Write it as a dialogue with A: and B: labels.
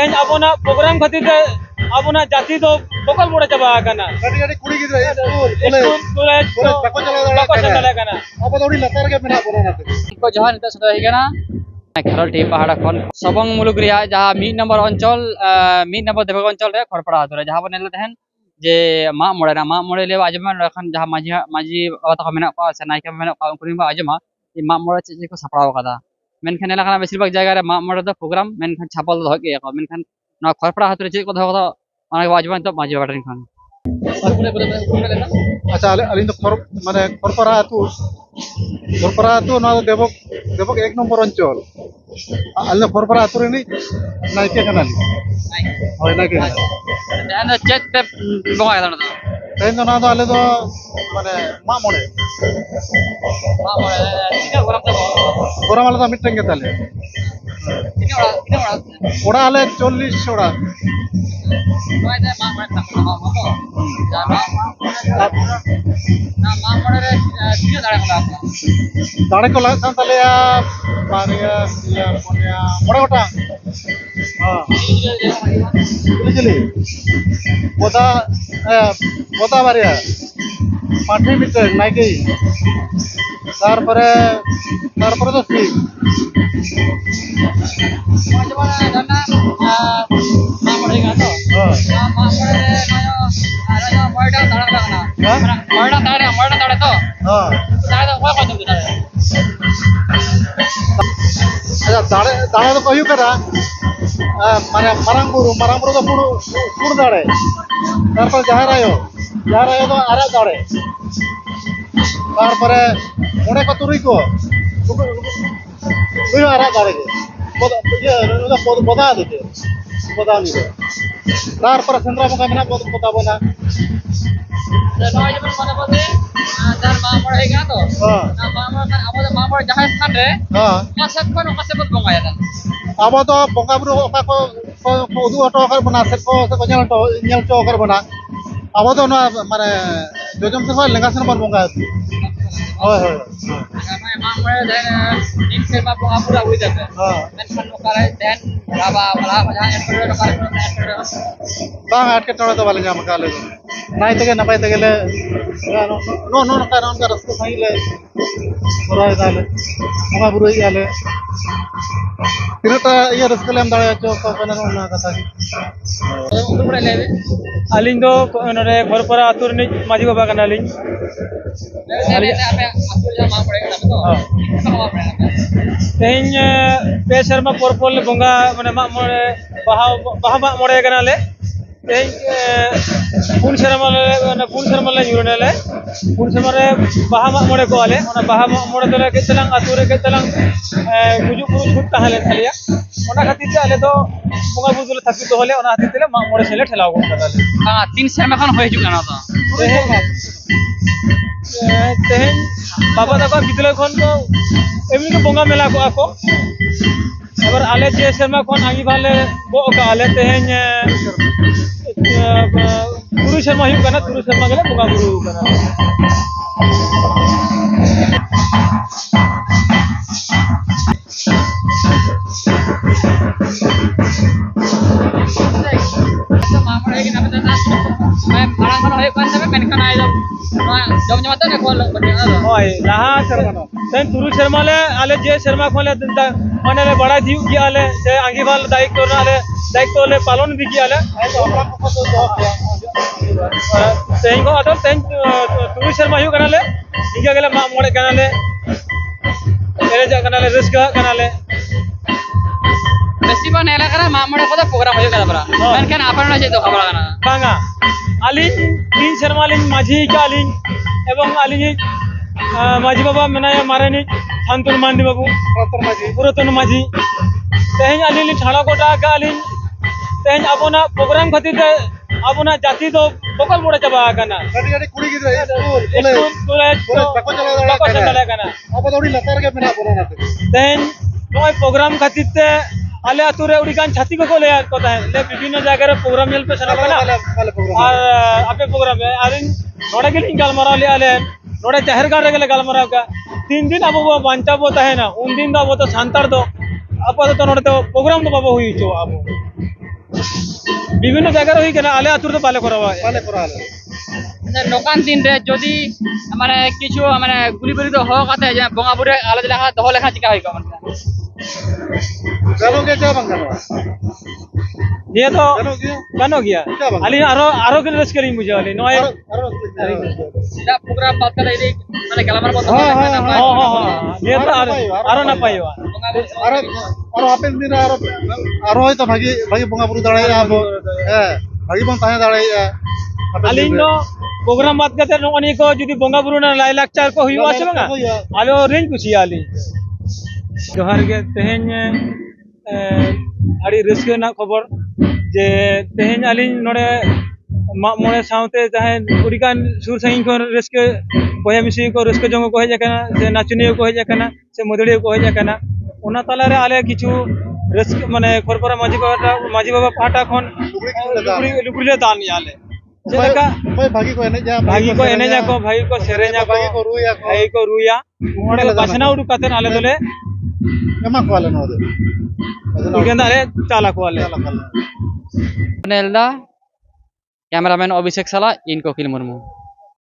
A: ᱛᱮᱦᱮᱧ ᱟᱵᱚᱱᱟᱜ ᱯᱨᱳᱜᱨᱟᱢ ᱠᱷᱟᱹᱛᱤᱨ ᱛᱮ ᱟᱵᱚᱱᱟᱜ ᱡᱟᱹᱛᱤ ᱫᱚ ᱵᱚᱠᱚᱞ ᱢᱚᱲᱟ ᱪᱟᱵᱟ ᱟᱠᱟᱱᱟ
B: ᱠᱟᱹᱴᱤᱡ ᱠᱟᱹᱴᱤᱡ ᱠᱩᱲᱤ ᱜᱤᱫᱽᱨᱟᱹ ᱥᱠᱩᱞ ᱠᱚᱞᱮᱡ ᱵᱟᱠᱚ ᱪᱟᱞᱟᱣ ᱫᱟᱲᱮᱭᱟᱜ ᱠᱟᱱᱟ ᱟᱵᱚ ᱫᱚ ᱟᱹᱰᱤ ᱞᱟᱛᱟᱨ ᱨᱮᱜᱮ ᱢᱮᱱᱟᱜ ᱵᱚᱱᱟ ᱚᱱᱟᱛᱮ
C: ᱠᱚ ᱡᱟᱦᱟᱸ ᱱᱤᱛᱚᱜ ᱥᱮᱴᱮᱨ ᱦᱩᱭ ᱟᱠᱟᱱᱟ ᱠᱷᱮᱨᱚᱞ ᱴᱤ ᱯᱟᱦᱟᱲ ᱠᱷᱚᱱ ᱥᱚᱵᱚᱝ ᱢᱩᱞᱩᱠ ᱨᱮᱭᱟᱜ ᱡᱟᱦᱟᱸ ᱢᱤᱫ ᱱᱚᱢᱵᱚᱨ ᱚᱧᱪᱚᱞ ᱢᱤᱫ ᱱᱚᱢᱵᱚᱨ ᱫᱮᱵᱚᱜ ᱚᱧᱪᱚᱞ ᱨᱮ ᱠᱷᱚᱨᱯᱟᱲᱟ ᱟᱛᱳ ᱨᱮ ᱡᱟᱦᱟᱸ ᱵᱚᱱ ᱧᱮᱞ ᱛᱟᱦᱮᱱ ᱡᱮ ᱢᱟᱜ ᱢᱚᱬᱮ ᱨᱮ ᱢᱟᱜ ᱢᱚᱬᱮ ᱞᱮ ᱟᱸᱡᱚᱢᱟ ᱱᱚᱰᱮ ᱠᱷᱚᱱ ᱡᱟᱦᱟᱸ ᱢᱟᱹᱡᱷᱤ ᱢᱟᱹᱡᱷᱤ ᱵᱟᱵᱟ ᱛᱟᱠᱚ ᱢᱮᱱᱟᱜ ᱠᱚᱣᱟ ᱥᱮ ᱱᱟᱭᱠᱮ ᱢᱮᱱᱟᱜ ᱠᱚᱣᱟ ᱩᱱᱠᱩ ᱨᱮᱱ ᱵᱚ ᱟᱸᱡᱚᱢᱟ ᱢᱟᱜ ᱢᱚᱬᱮ ᱪᱮᱫ ᱪᱮᱫ ᱠᱚ ᱥᱟᱯᱲᱟᱣ ᱟᱠᱟᱫᱟ ᱢᱮᱱᱠᱷᱟᱱ ᱧᱮᱞ ᱟᱠᱟᱱᱟ ᱵᱮᱥᱤᱨ ᱵᱷᱟᱜᱽ ᱡᱟᱭᱜᱟ ᱨᱮ ᱢᱟᱜ ᱢᱚᱬᱮ ᱫᱚ ᱯᱨᱳᱜᱨᱟᱢ ᱢᱮᱱᱠᱷᱟᱱ ᱪᱷᱟᱯᱟ ᱫᱚ ᱫᱚᱦᱚ ᱠᱮᱜᱼᱟ ᱠᱚ ᱢᱮᱱᱠᱷᱟᱱ ᱱᱚᱣᱟ ᱠᱷᱚᱨᱯᱲᱟ ᱟᱛᱳ ᱨᱮ ᱪᱮᱫ ᱠᱚ ᱫᱚᱦᱚ ᱠᱟᱫᱟ ᱚᱱᱟ ᱜᱮᱵᱚ ᱟᱸᱡᱚᱢᱟ ᱱᱤᱛᱚᱜ ᱢᱟᱹᱡᱷᱤ ᱵᱟᱵᱟ ᱴᱷᱮᱱ ᱠᱷᱚᱱ
B: আচ্ছা আᱹᱞᱤᱧ ᱫᱚ খর মানে খরপাড়া আতু খরপাড়া আতু ᱱᱚᱣᱟ ᱫᱮᱵᱚᱠ ᱫᱮᱵᱚᱠ ᱮᱠ ᱱᱚᱢᱵᱚᱨ ᱚᱧᱪᱚᱞ ᱟᱹᱞᱤᱧ ᱫᱚ খরপাড়ᱟ ᱟᱛᱩ ᱨᱤᱱᱤᱡ ᱱᱟᱭᱠᱮ ᱠᱟᱱᱟᱞᱤᱧ ᱦᱳᱭ ᱱᱟᱭᱠᱮ
C: ᱛᱟᱦᱮᱱ ᱪᱮᱫ ᱯᱮ ᱵᱚᱸᱜᱟᱭ ᱫᱟ
B: ᱛᱮᱦᱮᱧ ᱫᱚ ᱱᱚᱣᱟ ᱫᱚ ᱟᱞᱮ ᱫᱚ ᱢᱟᱱᱮ ᱢᱟᱜ ᱢᱚᱬᱮ
C: కూరమల తమ్మిట్టంగా తల్లి ఉడాలే చొల్లిస్ ఉడా ᱫᱟᱲᱮ ᱠᱚ ᱞᱟᱜᱟᱜ
B: ᱠᱟᱱ ᱛᱟᱞᱮᱭᱟ ᱵᱟᱨᱭᱟ ᱯᱮᱭᱟ ᱯᱩᱱᱭᱟ ᱢᱚᱬᱮ ᱜᱚᱴᱟᱝ ᱦᱮᱸ ᱪᱤᱞᱤ ᱪᱤᱞᱤ ᱵᱚᱫᱟ ᱵᱚᱫᱟ ᱵᱟᱨᱭᱟ মাটির ভিতরে নাকি তারপরে তারপরে তো ঠিক
C: દાડે તો કહ્યું કરા મને મરામપુર મરામપુર તો પૂરું
B: પૂરું
C: દાડે ત્યાર પર જાહેર આવ્યો ᱱᱚᱣᱟ ᱢᱚᱬᱮᱴᱟᱝ ᱫᱟᱲᱮ ᱞᱟᱜᱟᱜ ᱠᱟᱱᱟ
B: হ্যাঁ
C: ᱢᱚᱬᱮᱴᱟᱝ ᱫᱟᱲᱮ ᱢᱚᱬᱮᱴᱟᱝ ᱫᱟᱲᱮ ᱛᱚ
B: হ্যাঁ
C: ᱫᱟᱲᱮ ᱫᱚ ᱚᱠᱚᱭ ᱠᱚ ᱧᱩᱢ ᱫᱟᱲᱮ
B: আচ্ছা দাঁড়ে দাঁড়ে তো কহিও কেনা মানে মারাং বুরু মারাং বুরু তো পুরো পুরো দাঁড়ে তারপরে জাহার আয়ো জাহার আয়ো তো আরে দাঁড়ে তারপরে মনে কত রুই কো রুই আরে দাঁড়ে গে বোদা দিতে বোদা নিবে তারপরে সেন্দ্রা বঙ্গা মেনা বোদা বোনা
C: ᱱᱚᱜᱼᱚᱭ ᱡᱮᱢᱚᱱ ᱢᱚᱱᱮ ᱠᱚ ᱡᱮ আহ, যার মাগ ᱢᱚᱬᱮ ᱦᱩᱭ ᱠᱟᱱᱟ ᱛᱚ
B: হ্যাঁ
C: ᱚᱱᱟ ᱢᱟᱜ ᱢᱚᱬᱮ ᱠᱷᱟᱱ ᱟᱵᱚ ᱫᱚ ᱢᱟᱜ ᱢᱚᱬᱮ ᱡᱟᱦᱟᱸ ᱥᱛᱷᱟᱱ ᱨᱮ
B: হ্যাঁ
C: ᱚᱠᱟ ᱥᱮᱫ ᱠᱷᱚᱱ ᱚᱠᱟ ᱥᱮᱫ ᱵᱚᱱ ᱵᱚᱸᱜᱟᱭᱟ ᱛᱟᱦᱞᱮ
B: ᱟᱵᱚ ᱫᱚ ᱵᱚᱸᱜᱟ ᱵᱩᱨᱩ ᱚᱠᱟ ᱠᱚ ᱠᱚ ᱠᱚ ᱩᱫᱩᱜ ᱦᱚᱴᱚ ᱟᱠᱟᱫ ᱵᱚᱱᱟ ᱥᱮ ᱠᱚ ᱥᱮ ᱠᱚ ᱧᱮᱞ ᱦᱚᱴᱚ ᱧᱮᱞ ᱦᱚᱪᱚ ᱟᱠᱟᱫ ᱵᱚᱱᱟ আপাতত মানে দুজন তো লেখাশোনা পারব হয় হয় బాగా అట్కే తోడతో వాళ్ళ జామ
C: కాలేదు నాయతగా నా పైతగలే నో నో కారు అవును కారు వస్తే
B: సైలే
C: బురాయి దాలే మా బురాయి గాలే తినట ఇయ రిస్క్ లేం
B: దాడవచ్చు పక్కన ఉన్న కదా ᱧᱟᱢ ᱟᱠᱟᱫ ᱟᱞᱮ ᱫᱚ ᱱᱟᱭ ᱛᱮᱜᱮ ᱱᱟᱯᱟᱭ ᱛᱮᱜᱮ ᱞᱮ ᱱᱚᱜᱼᱚ ᱱᱚᱝᱠᱟ ᱱᱚᱝᱠᱟ ᱨᱟᱹᱥᱠᱟᱹ ᱥᱟᱺᱦᱤᱡ ᱞᱮ ᱠᱚᱨᱟᱣ ᱮᱫᱟᱞᱮ ᱵᱚᱸᱜᱟ ᱵᱩᱨᱩᱭᱮᱫᱼᱟ ᱞᱮ ᱛᱤᱱᱟᱹᱜᱴᱟ ᱤᱭᱟᱹ ᱨᱟᱹᱥᱠᱟᱹ ᱞᱮ ᱮᱢ ᱫᱟᱲᱮ ᱦᱚᱪᱚ ᱟᱠᱚ ᱠᱟᱱᱟ ᱚᱱᱟ ᱠᱟᱛᱷᱟ ᱜᱮ
C: ᱩᱱᱠᱩ ᱠᱚᱨᱮ ᱞᱟᱹᱭ ᱵᱤᱱ
A: ᱟᱹᱞᱤᱧ ᱫᱚ ᱱᱚᱰᱮ ᱠᱷᱚᱲᱯᱟᱲᱟ ᱟᱹᱛᱩ ᱨᱤᱱᱤᱡ ᱢᱟᱺᱡᱷᱤ ᱵᱟᱵᱟ ᱠᱟᱱᱟᱞᱤᱧ
C: ᱞᱟᱹᱭ ᱵᱤᱱ ᱟᱯᱮ ᱟᱹᱛᱩ ᱨᱮ ᱡᱟᱦᱟᱸ ᱢᱟᱜ ᱢᱚᱬᱮ ᱠᱟᱱᱟ ᱯᱮ ᱛᱚ
A: ᱦᱮᱸ।
C: ᱪᱮᱫ ᱞᱮᱠᱟ ᱢᱟᱜ ᱢᱚᱬᱮ ᱠᱟᱱᱟ ᱯᱮ
A: ᱛᱮᱦᱮᱧ ᱮ, ᱯᱮ ᱥᱮᱨᱢᱟ ᱯᱚᱨ ᱯᱚᱨ ᱞᱮ ᱵᱚᱸᱜᱟ ᱢᱟᱱᱮ ᱢᱟᱜ ᱢᱚᱬᱮ ᱵᱟᱦᱟ ᱵᱟᱦᱟ ᱢᱟᱜ ᱢᱚᱬᱮ ᱠᱟᱱᱟᱞᱮ ᱛᱮᱦᱮᱧ ᱮ, ᱯᱩᱱ ᱥᱮᱨᱢᱟ ᱞᱮ ᱢᱟᱱᱮ ᱯᱩᱱ ᱥᱮᱨᱢᱟ ᱞᱮ ᱧᱩᱨᱱᱟᱞᱮ ᱯᱩᱱ ᱥᱮᱨᱢᱟ ᱨᱮ ᱵᱟᱦᱟ ᱢᱟᱜ ᱢᱚᱬᱮ ᱠᱚᱣᱟᱞᱮ ᱚᱱᱟ ᱵᱟᱦᱟ ᱢᱟᱜ ᱢᱚᱬᱮ ᱫᱚᱞᱮ ᱠᱟᱹᱡ ᱪᱟᱞᱟᱝ ᱟᱹᱛᱩ ᱨᱮ ᱠᱟᱹᱡ ᱪᱟᱞᱟᱝ ᱮ, ᱜᱩᱡᱩᱜ ᱜᱩᱨᱩᱜ ᱪᱷᱩᱸᱛ ᱛᱟᱦᱮᱸ ᱞᱮᱱ ᱛᱟᱞᱮᱭᱟ ᱚᱱᱟ ᱠᱷᱟᱹᱛᱤᱨ ᱛᱮ ᱟᱞᱮ ᱫᱚ ᱵᱚᱸᱜᱟ ᱵᱩᱨᱩ ᱫᱚᱞᱮ ᱛᱷᱟᱯᱤᱫ ᱫᱚᱦᱚ ᱞᱮᱜᱼᱟ ᱚᱱᱟ ᱠᱷᱟᱹᱛᱤᱨ ᱛᱮᱞᱮ ᱢᱟᱜ ᱢᱚᱬᱮ ᱥᱮᱫ ᱞᱮ ᱴᱷᱮᱞᱟᱣ ᱜᱚᱫ ᱠᱟᱫᱟᱞᱮ
C: ᱵᱟᱝᱟ ᱛᱤᱱ ᱥᱮᱨᱢᱟ ᱠᱷᱚᱱ ᱦᱩᱭ ᱦᱤᱡᱩᱜ ᱠᱟᱱᱟ ᱚᱱᱟ ᱫᱚ
A: ᱛᱮᱦᱮᱧ ᱮ, ᱛᱮᱦᱮᱧ ᱵᱟᱵᱟ ᱛᱟᱠᱚ ᱜᱤᱫᱽᱨᱟᱹ ᱠᱷᱚᱱ ᱫᱚ এমনি কে বঙ্গা মেলা কো আকো এবার আলে যে সেরমা কোন আঙ্গিভার লে গো কা আলে তেহেñ তুরু শর্মা হিউ কানা তুরু শর্মা গেলে বঙ্গা বুরু কানা Ma'am, parang ano, eh, paano Sharma no आले जे शर्मा कोले दंता मनाले बडा जीव की आले ते आंगी वाल दायिक तोर आले दायिक तोले पालन भी की आले। तेन को अदर तेन पुरुष शर्मा हियो कनाले इंगे गेले मोड़े कनाले एरे जा कनाले
C: रिस्क कनाले। बेसी बनेला करा मामड़े को प्रोग्राम होय करा बरा
A: मन
C: के आपन ना जे तो खबर करा
A: बांगा ᱟᱹᱞᱤᱧ ᱛᱤᱱ ᱥᱮᱨᱢᱟ ᱞᱤᱧ ᱢᱟᱹᱡᱷᱤ ᱟᱠᱟᱫ ᱟᱹᱞᱤᱧ ᱮᱵᱚᱝ ᱟᱹᱞᱤᱧᱤᱡ ᱢᱟᱹᱡᱷᱤ ᱵᱟᱵᱟ ᱢᱮᱱᱟᱭᱟ ᱢᱟᱨᱮᱱᱤᱡ ᱥᱟᱱᱛᱩᱱ ᱢᱟᱱᱰᱤ
B: ᱵᱟᱵᱩ ᱯᱩᱨᱟᱛᱚᱱ
A: ᱢᱟᱹᱡᱷᱤ ᱛᱮᱦᱮᱧ ᱟᱹᱞᱤᱧ ᱞᱤᱧ ᱴᱷᱟᱲᱟ ᱜᱚᱴᱟ ᱟᱠᱟᱫ ᱟᱹᱞᱤᱧ ᱛᱮᱦᱮᱧ ᱟᱵᱚᱱᱟᱜ ᱯᱨᱳᱜᱨᱟᱢ ᱠᱷᱟᱹᱛᱤᱨ ᱛᱮ ᱟᱵᱚᱱᱟᱜ ᱡᱟᱹᱛᱤ ᱫᱚ ᱵᱚᱠᱚᱞ ᱢᱚᱲᱮ ᱪᱟᱵᱟ ᱟᱠᱟᱱᱟ
B: ᱠᱟᱹᱴᱤᱡ ᱠᱟᱹᱴᱤᱡ ᱠᱩᱲᱤ ᱜᱤᱫᱽᱨᱟᱹ ᱥᱠᱩᱞ ᱠᱚᱞᱮᱡ ᱵᱟᱠᱚ ᱪᱟᱞᱟᱣ ᱫᱟᱲᱮᱭᱟᱜ ᱠᱟᱱᱟ ᱟᱵᱚ ᱫᱚ ᱟᱹᱰᱤ ᱞᱟᱛᱟᱨ ᱨᱮᱜᱮ ᱢᱮᱱᱟᱜ ᱵᱚᱱᱟ ᱛᱮᱦᱮᱧ
A: ᱱᱚᱜᱼᱚᱭ ᱯᱨᱳᱜᱨᱟᱢ ᱠᱷᱟᱹᱛᱤᱨ ᱛᱮ তে আলে আতুরে উড়িগান ছাতি কো লে কথা হ্যাঁ লে বিভিন্ন জায়গায় প্রোগ্রাম মেল পে সেনা কানা
B: ᱵᱟᱞᱮ ᱵᱟᱞᱮ ᱯᱨᱳᱜᱨᱟᱢ
A: আর আপে প্রোগ্রাম আরিন নড়ে গেলিং গালমারাও লি আলে নড়ে জাহের গাড় রে গেলে গালমারাও কা তিন দিন আবো বো বাঞ্চাবো তাহে না উন দিন দো আবো তো সান্তার দো আপাতত নড়ে তো প্রোগ্রাম তো বাবো হুই চো আবো বিভিন্ন জায়গায় হই কেনা আলে আতুর তো পালে করাবা
B: ᱵᱟᱞᱮ ᱠᱚᱨᱟᱣ ᱞᱮᱫᱟ
C: ᱟᱪᱪᱷᱟ, ᱱᱚᱝᱠᱟᱱ ᱫᱤᱱ ᱨᱮ ᱡᱩᱫᱤ ᱢᱟᱱᱮ ᱠᱤᱪᱷᱩ ᱢᱟᱱᱮ ᱜᱩᱞᱤ ᱵᱟᱹᱨᱤ ᱫᱚ ᱦᱚᱦᱚ ᱠᱟᱛᱮ ᱡᱮ ᱵᱚᱸᱜᱟ ᱵᱩᱨᱩ ᱟᱞᱮ ᱞᱮᱠᱷᱟᱱ ᱫᱚᱦᱚ ᱞᱮᱠᱷᱟᱱ ᱪᱮᱠᱟ ᱦᱩᱭ
A: কেন কে চা বাঙ্গানো ये
B: तो बंद
C: हो गया अली आरो आरो के रश करी मुझे
B: अली
C: नो
B: सीधा
C: प्रोग्राम
A: बात कर रही मैंने कलामर बोल हां हां हां
C: ये तो
B: आरो आरो ना पाई आरो आरो हापेन दिन आरो आरो হয়তো ভাগি ভাগি বঙ্গাপুর দাঁড়ায় আবো হ্যাঁ ভাগি বন তাহে দাঁড়ায়
A: আলি নো প্রোগ্রাম বাদ করতে অনেক যদি বঙ্গাপুর না লাই লাকচার কো হইও আছে
B: না
A: আলো রেঞ্জ কুছি আলি। ᱡᱚᱦᱟᱨ ᱜᱮ ᱛᱮᱦᱮᱧ ᱮ, ᱟᱹᱰᱤ ᱨᱟᱹᱥᱠᱟᱹ ᱨᱮᱱᱟᱜ ᱠᱷᱚᱵᱚᱨ ᱡᱮ ᱛᱮᱦᱮᱧ ᱟᱹᱞᱤᱧ ᱱᱚᱰᱮ ᱢᱟᱜ ᱢᱚᱬᱮ ᱥᱟᱶᱛᱮ ᱡᱟᱦᱟᱸᱭ ᱟᱹᱰᱤᱜᱟᱱ ᱥᱩᱨ ᱥᱟᱺᱜᱤᱧ ᱠᱷᱚᱱ ᱨᱟᱹᱥᱠᱟᱹ ᱵᱚᱭᱦᱟ ᱢᱤᱥᱤ ᱠᱚ ᱨᱟᱹᱥᱠᱟᱹ ᱡᱚᱝ ᱠᱚ ᱦᱮᱡ ᱟᱠᱟᱱᱟ ᱥᱮ ᱱᱟᱪᱚᱱᱤᱭᱟᱹ ᱠᱚ ᱦᱮᱡ ᱟᱠᱟᱱᱟ ᱥᱮ ᱢᱟᱹᱫᱟᱹᱲᱤᱭᱟᱹ ᱠᱚ ᱦᱮᱡ ᱟᱠᱟᱱᱟ ᱚᱱᱟ ᱛᱟᱞᱟᱨᱮ ᱟᱞᱮ ᱠᱤᱪᱷᱩ ᱨᱟᱹᱥᱠᱟᱹ ᱢᱟᱱᱮ ᱠᱷᱚᱨᱯᱟᱲᱟ ᱢᱟᱹᱡᱷᱤ ᱵᱟᱵᱟ ᱢᱟᱹᱡᱷᱤ ᱵᱟᱵᱟ ᱯᱟᱦᱴᱟ ᱠᱷᱚᱱ
B: ᱞᱩᱜᱽᱲᱤ ᱠᱚᱞᱮ ᱫᱟᱱ।
A: ᱞᱩᱜᱽᱲᱤ ᱞᱩᱜᱽᱲᱤ ᱞᱮ ᱫᱟᱱ ᱮᱜᱼᱟ ᱞᱮ ᱪᱮᱫ
B: ᱚᱠᱚᱭ
A: ᱞᱮᱠᱟ
B: ᱚᱠᱚᱭ ᱵᱷᱟᱜᱤ ᱠᱚ ᱮᱱᱮᱡᱟ
A: ᱵᱷᱟᱜᱤ ᱠᱚ
B: ᱥᱮᱨᱮᱧᱟ,
A: ᱮᱱᱮᱡ ᱟᱠᱚ ᱵᱷᱟᱜᱤ ᱠᱚ ᱥᱮᱨᱮᱧ ᱟᱠᱚ
B: ᱵᱷᱟᱜᱤ ᱠᱚ ᱨᱩᱭᱟ ᱠᱚ
A: ᱵᱷᱟᱜᱤ ᱠᱚ ᱨᱩᱭᱟ ᱚᱸᱰᱮ
B: ᱞᱮ ᱫᱟᱱᱟ।
A: ᱵᱟᱪᱷᱱᱟᱣ ᱩᱰᱩᱠ ᱠᱟᱛᱮ ᱟᱞᱮ ᱫᱚᱞᱮ ಎಮ್ಮಕ್ ವಾಲೆ ನೋದು
B: ಈಗಂದ್ರೆ ಚಾಲಕ್
C: ವಾಲೆ ಮನೆಯಲ್ಲ ಕ್ಯಾಮರಾಮನ್ ಅಭಿಷೇಕ್ ಸಲಾ ಇನ್ ಕೋಕಿಲ್ ಮುರ್ಮು